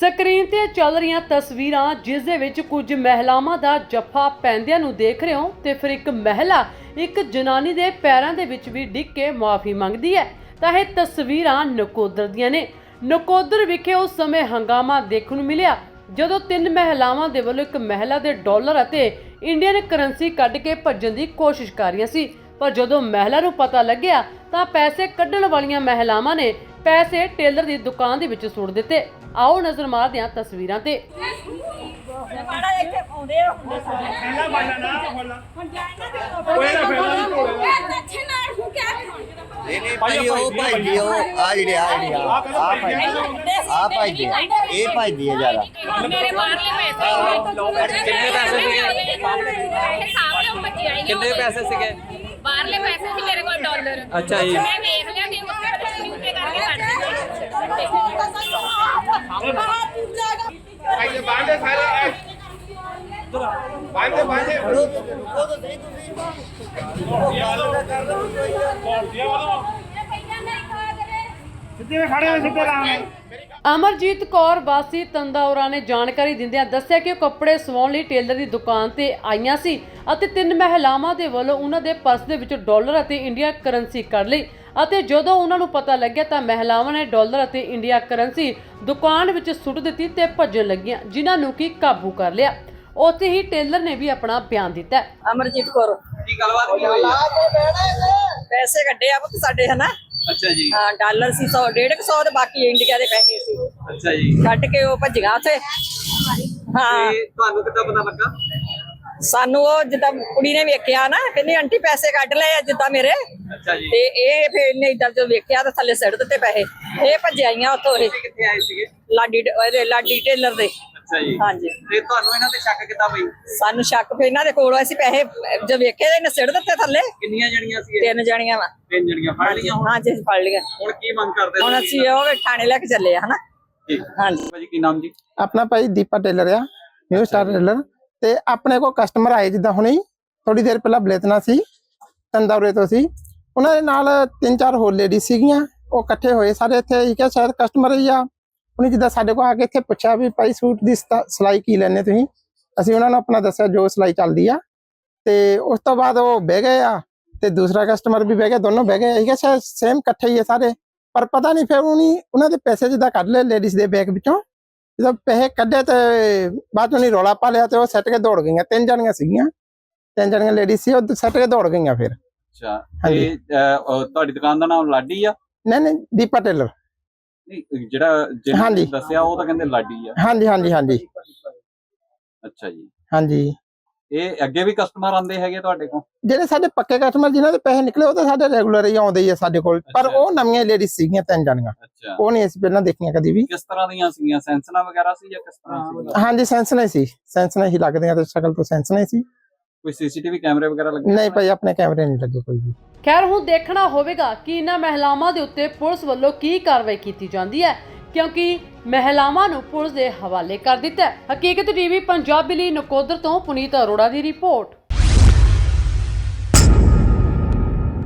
Screen ਤੇ ਚੱਲ ਰਹੀਆਂ ਤਸਵੀਰਾਂ, ਜਿਸ ਦੇ ਵਿੱਚ ਕੁਝ ਮਹਿਲਾਵਾਂ ਦਾ ਜੱਫਾ ਪੈਂਦਿਆਂ ਨੂੰ ਦੇਖ ਰਹੇ ਹੋ ਤੇ ਫਿਰ ਇੱਕ ਮਹਿਲਾ ਇੱਕ ਜਨਾਨੀ ਦੇ ਪੈਰਾਂ ਦੇ ਵਿੱਚ ਵੀ ਡਿੱਗ ਕੇ ਮਾਫੀ ਮੰਗਦੀ ਹੈ। ਤਾਂ ਇਹ ਤਸਵੀਰਾਂ ਨਕੋਦਰ ਦੀਆਂ ਨੇ। ਨਕੋਦਰ ਵਿਖੇ ਉਸ ਸਮੇਂ ਹੰਗਾਮਾ ਦੇਖਣ ਨੂੰ ਮਿਲਿਆ, ਜਦੋਂ ਤਿੰਨ ਮਹਿਲਾਵਾਂ ਦੇ ਵੱਲੋਂ ਇੱਕ ਮਹਿਲਾ ਦੇ ਡਾਲਰ ਅਤੇ ਇੰਡੀਅਨ ਕਰੰਸੀ ਕੱਢ ਕੇ ਭੱਜਣ ਦੀ ਕੋਸ਼ਿਸ਼ ਕਰ ਰਹੀਆਂ ਸੀ। ਪਰ ਜਦੋਂ ਮਹਿਲਾ ਨੂੰ ਪਤਾ ਲੱਗਿਆ, ਤਾਂ ਪੈਸੇ ਕੱਢਣ ਵਾਲੀਆਂ ਮਹਿਲਾਵਾਂ ਨੇ ਪੈਸੇ ਟੇਲਰ ਦੀ ਦੁਕਾਨ ਦੇ ਵਿੱਚ ਸੁੱਟ ਦਿੱਤੇ ਆਓ ਨਜ਼ਰ ਮਾਰਦੇ ਹਾਂ ਤਸਵੀਰਾਂ ਤੇ ਮਾੜਾ ਇੱਥੇ ਆਉਂਦੇ ਆ ਹੁੰਦੇ ਸਾਰੇ ਪਹਿਲਾਂ ਬਾਲਾ ਨਾ ਬੋਲਾ ਹੁਣ ਜਾਣਾ ਤੇ ਕੋਈ ਨਾ ਫਾਇਦਾ ਨਹੀਂ ਹੋਣਾ। ਅੱਛੇ ਨਾਲ ਹੂੰ ਕਿਆ ਨਹੀਂ ਨਹੀਂ ਭਾਈ ਉਹ ਭਾਈ ਦੀ ਉਹ ਆ ਜਿਹੜੀ ਆ ਜਿਹੜੀ ਆ ਆ ਭਾਈ ਆ ਭਾਈ ਦੀ ਇਹ ਭਾਈ ਦੀ ਹੈ ਜ਼ਿਆਦਾ ਮੇਰੇ ਬਾਹਰਲੇ ਪੈਸੇ ਕਿੰਨੇ ਪੈਸੇ ਸੀਗੇ? ਇਹ ਸਾਹਮਣੇ ਉਹ ਬੱਚੀ ਆਈ ਕਿੰਨੇ ਪੈਸੇ ਸੀਗੇ ਬਾਹਰਲੇ ਪੈਸੇ ਸੀ ਮੇਰੇ ਕੋਲ ਡਾਲਰ ਅੱਛਾ ਜੀ। ਮੈਂ ਵੇਖ ਲਿਆ ਕਿ ਉੱਥੇ ਪਤਾ ਨਹੀਂ ਉੱਤੇ ਕਰਕੇ ਕੱਢ ਦਿੱਤੇ ਆਈਏ ਬਾਂਦੇ ਸਿੱਧੇ ਖੜੇ ਹੋ ਸਿੱਧੇ ਰਾਮ ਅਮਰਜੀਤ ਕੌਰ ਵਾਸੀ ਤੰਦਾਉਰਾ ਨੇ ਜਾਣਕਾਰੀ ਦਿੰਦਿਆਂ ਦੱਸਿਆ ਕਿ ਉਹ ਕੱਪੜੇ ਸਵਾਉਣ ਲਈ ਟੇਲਰ ਦੀ ਦੁਕਾਨ ਤੇ ਆਈਆਂ ਸੀ ਅਤੇ ਤਿੰਨ ਮਹਿਲਾਵਾਂ ਦੇ ਵੱਲੋਂ ਉਹਨਾਂ ਦੇ ਪਰਸ ਦੇ ਵਿੱਚੋਂ ਡਾਲਰ ਅਤੇ ਇੰਡੀਆ ਕਰੰਸੀ ਕੱਢ ਲਈ। ਅਤੇ ਜਦੋਂ ਉਹਨਾਂ ਨੂੰ ਪਤਾ ਲੱਗਿਆ ਤਾਂ ਮਹਿਲਾਵਾਂ ਨੇ ਡਾਲਰ ਅਤੇ ਇੰਡੀਆ ਕਰੰਸੀ ਦੁਕਾਨ ਵਿੱਚ ਸੁੱਟ ਦਿੱਤੀ ਤੇ ਭੱਜਣ ਲੱਗੀਆਂ ਜਿਨ੍ਹਾਂ ਨੂੰ ਕੀ ਕਾਬੂ ਕਰ ਲਿਆ। ਉੱਥੇ ਹੀ ਟੇਲਰ ਨੇ ਵੀ ਆਪਣਾ ਬਿਆਨ ਦਿੱਤਾ। ਅਮਰਜੀਤ ਕੌਰ। ਕੀ ਗੱਲਬਾਤ ਕੀ ਹੋਈ? ਪੈਸੇ ਕੱਢੇ ਆ ਪੁੱਤ ਸਾਡੇ ਹਨਾ? ਅੱਛਾ ਜੀ। ਹਾਂ ਡਾਲਰ ਸੀ 100 150 ਤੇ ਬਾਕੀ ਇੰਡੀਆ ਦੇ ਪੈਸੇ ਸੀ। ਅੱਛਾ ਜੀ। ਕੱਢ ਕੇ ਉਹ ਭੱਜੀਆਂ ਉੱਥੇ। ਹਾਂ। ਤੁਹਾਨੂੰ ਕਿੱਦਾਂ ਪਤਾ ਲੱਗਾ? ਸਾਨੂੰ ਉਹ ਜਿੱਦਾਂ ਕੁੜੀ ਨੇ ਵੇਖਿਆ ਨਾ ਕਹਿੰਦੀ ਆਂਟੀ ਪੈਸੇ ਕੱਢ ਲਏ ਆ ਜਿੱਦਾਂ ਮੇਰੇ। ਅੱਛਾ ਜੀ। ਤੇ ਇਹ ਫਿਰ ਇਹਨੇ ਇਦਾਂ ਜੋ ਵੇਖਿਆ ਤਾਂ ਥੱਲੇ ਸਿੱਟ ਦਿੱਤੇ ਪੈਸੇ ਇਹ ਭੱਜਿਆਈਆਂ ਉੱਥੋਂ ਇਹ। ਤੁਸੀਂ ਕਿੱਥੇ ਆਏ ਸੀਗੇ? ਲਾਡੀ ਉਹਦੇ ਲਾਡੀ ਟੇਲਰ ਦੇ। ਅੱਛਾ ਜੀ। ਹਾਂਜੀ। ਤੇ ਤੁਹਾਨੂੰ ਇਹਨਾਂ ਤੇ ਸ਼ੱਕ ਕਿੱਦਾਂ ਪਈ ਸਾਨੂੰ ਸ਼ੱਕ ਫਿਰ ਇਹਨਾਂ ਦੇ ਕੋਲ ਅਸੀਂ ਪੈਸੇ ਜੋ ਵੇਖੇ ਇਹਨੇ ਸਿੱਟ ਦਿੱਤੇ ਥੱਲੇ ਕਿੰਨੀਆਂ ਜਣੀਆਂ ਸੀ ਤਿੰਨ ਜਣੀਆਂ ਵਾ। ਤਿੰਨ ਜਣੀਆਂ ਫੜ ਲਈਆਂ ਹੁਣ? ਹਾਂਜੀ ਫੜ ਲਿਆ ਹੁਣ ਕੀ ਮੰਗ ਕਰਦੇ ਹੁਣ ਅਸੀਂ ਉਹ ਥਾਣੇ ਲੈ ਕੇ ਚੱਲੇ ਆ ਹਨਾ? ਠੀਕ। ਹਾਂਜੀ। ਭਾਜੀ ਕੀ ਨਾਮ ਜੀ? ਆਪਣਾ ਭਾਈ ਦੀਪਾ ਟੇਲਰ ਆ ਨਿਊ ਸਟਾਰ ਟੇਲਰ। ਤੇ ਆਪਣੇ ਕੋਲ ਕਸਟਮਰ ਆਏ ਜਿੱਦਾਂ ਹੁਣੇ ਥੋੜੀ ਦੇਰ ਪਹਿਲਾਂ ਬਲੇਤਨਾ ਸੀ ਤੰਦੌਰੇ ਤੋਂ ਸੀ। ਉਹਨਾਂ ਦੇ ਨਾਲ ਤਿੰਨ ਚਾਰ ਹੋਰ ਲੇਡੀ ਸੀਗੀਆਂ, ਉਹ ਇਕੱਠੇ ਹੋਏ। ਸਾਰੇ ਇੱਥੇ ਹੀ ਕਿ ਸ਼ਾਇਦ ਕਸਟਮਰ ਹੀ ਆ। ਉਹਨੇ ਜਿੱਦਾਂ ਸਾਡੇ ਕੋਲ ਆ ਕੇ ਇੱਥੇ ਪੁੱਛਿਆ ਵੀ, ਭਾਈ ਸੂਟ ਦੀ ਸਤਾ- ਸਿਲਾਈ ਕੀ ਲੈਣੇ ਤੁਸੀਂ? ਅਸੀਂ ਉਹਨਾਂ ਨੂੰ ਆਪਣਾ ਦੱਸਿਆ, ਜੋ ਸਿਲਾਈ ਚੱਲਦੀ ਆ। ਤੇ ਉਸ ਤੋਂ ਬਾਅਦ ਉਹ ਬਹਿ ਗਏ ਆ, ਤੇ ਦੂਸਰਾ ਕਸਟਮਰ ਵੀ ਬਹਿ ਗਿਆ, ਦੋਨੋਂ ਬਹਿ ਗਏ। ਇਹ ਸ਼ਾਇਦ ਸੇਮ ਇਕੱਠੇ ਹੀ ਆ ਸਾਰੇ, ਪਰ ਪਤਾ ਨਹੀਂ, ਫਿਰ ਉਹਨੀ ਉਹਨਾਂ ਦੇ ਪੈਸੇ ਜਿੱਦਾਂ ਕੱਢ ਲਏ ਲੇਡੀਜ਼ ਦੇ ਬੈਗ ਵਿੱਚੋਂ। ਜਦੋਂ ਪੈਸੇ ਕੱਢੇ ਤੇ ਬਾਅਦ ਨਹੀਂ ਰੌਲਾ ਪਾ ਲਿਆ ਤੇ ਉਹ ਸੱਟ ਕੇ ਦੌੜ ਗਈਆਂ। ਤਿੰਨ ਜਣੀਆਂ ਸੀਗੀਆਂ। ਤਿੰਨ ਜਣੀਆਂ ਲੇਡੀ ਸੀ ਉਹ ਸੱਟ ਕੇ ਦੌੜ ਗਈਆਂ ਫਿਰ। ਅੱਛਾ। ਤੇ ਤੁਹਾਡੀ ਦੁਕਾਨ ਦਾ ਨਾਮ ਲਾਡੀ ਆ? ਨਹੀਂ ਨਹੀਂ ਦੀਪਾ ਟੇਲਰ। ਨਹੀਂ ਜਿਹੜਾ ਜਿਹਨੇ। ਦੱਸਿਆ ਉਹ ਤਾਂ ਕਹਿੰਦੇ ਲਾਡੀ ਆ। ਹਾਂਜੀ ਹਾਂਜੀ ਹਾਂਜੀ। ਅੱਛਾ ਜੀ। ਹਾਂਜੀ। ਇਹ ਅੱਗੇ ਵੀ ਕਸਟਮਰ ਆਉਂਦੇ ਹੈਗੇ ਤੁਹਾਡੇ ਕੋਲ? ਜਿਹੜੇ ਸਾਡੇ ਪੱਕੇ ਕਸਟਮਰ ਜਿਨ੍ਹਾਂ ਦੇ ਪੈਸੇ ਨਿਕਲੇ ਉਹ ਤਾਂ ਸਾਡੇ ਰੈਗੂਲਰ ਹੀ ਆਉਂਦੇ ਹੀ ਆ ਸਾਡੇ ਕੋਲ। ਪਰ। ਉਹ ਨਵੀਆਂ ਲੇਡੀ ਸੀਗੀਆਂ ਤਿੰਨ ਜਣੀਆਂ। ਅੱਛਾ। ਉਹ ਨਹੀਂ ਅਸੀਂ ਪਹਿਲਾਂ ਦੇਖੀਆਂ ਕਦੀ ਵੀ। ਕਿਸ ਤਰ੍ਹਾਂ ਦੀਆਂ ਸੀਗੀਆਂ? ਸੈਂਸਨਾ ਵਗੈਰਾ ਸੀ ਜਾਂ ਕਿਸ ਤਰ੍ਹਾਂ ਹਾਂਜੀ ਸੈਂਸ ਨਹੀਂ ਸੀ। ਸੈਂਸ ਨਹੀਂ ਲੱਗਦੀਆਂ ਤੇ ਸ਼ਕਲ ਤੋਂ ਸੈਂਸ ਨਹੀਂ ਸੀ। ਕੋਈ ਸੀਸੀਟੀਵੀ ਕੈਮਰੇ ਵਗੈਰਾ ਲੱਗੇ ਨਹੀਂ ਭਾਈ ਆਪਣੇ ਕੈਮਰੇ ਨਹੀਂ ਲੱਗੇ ਕੋਈ ਵੀ। ਖੈਰ ਹੁਣ ਦੇਖਣਾ ਹੋਵੇਗਾ ਕਿ ਇਹਨਾਂ ਮਹਿਲਾਵਾਂ ਦੇ ਉੱਤੇ ਪੁਲਿਸ ਵੱਲੋਂ ਕੀ ਕਾਰਵਾਈ ਕੀਤੀ ਜਾਂਦੀ ਹੈ। ਕਿਉਂਕਿ ਮਹਿਲਾਵਾਂ ਨੂੰ ਪੁਲਿਸ ਦੇ ਹਵਾਲੇ ਕਰ ਦਿੱਤਾ ਹੈ। ਹਕੀਕਤ ਟੀਵੀ ਪੰਜਾਬੀ ਲਈ ਨਕੋਦਰ ਤੋਂ ਪੁਨੀਤ ਅਰੋੜਾ ਦੀ ਰਿਪੋਰਟ।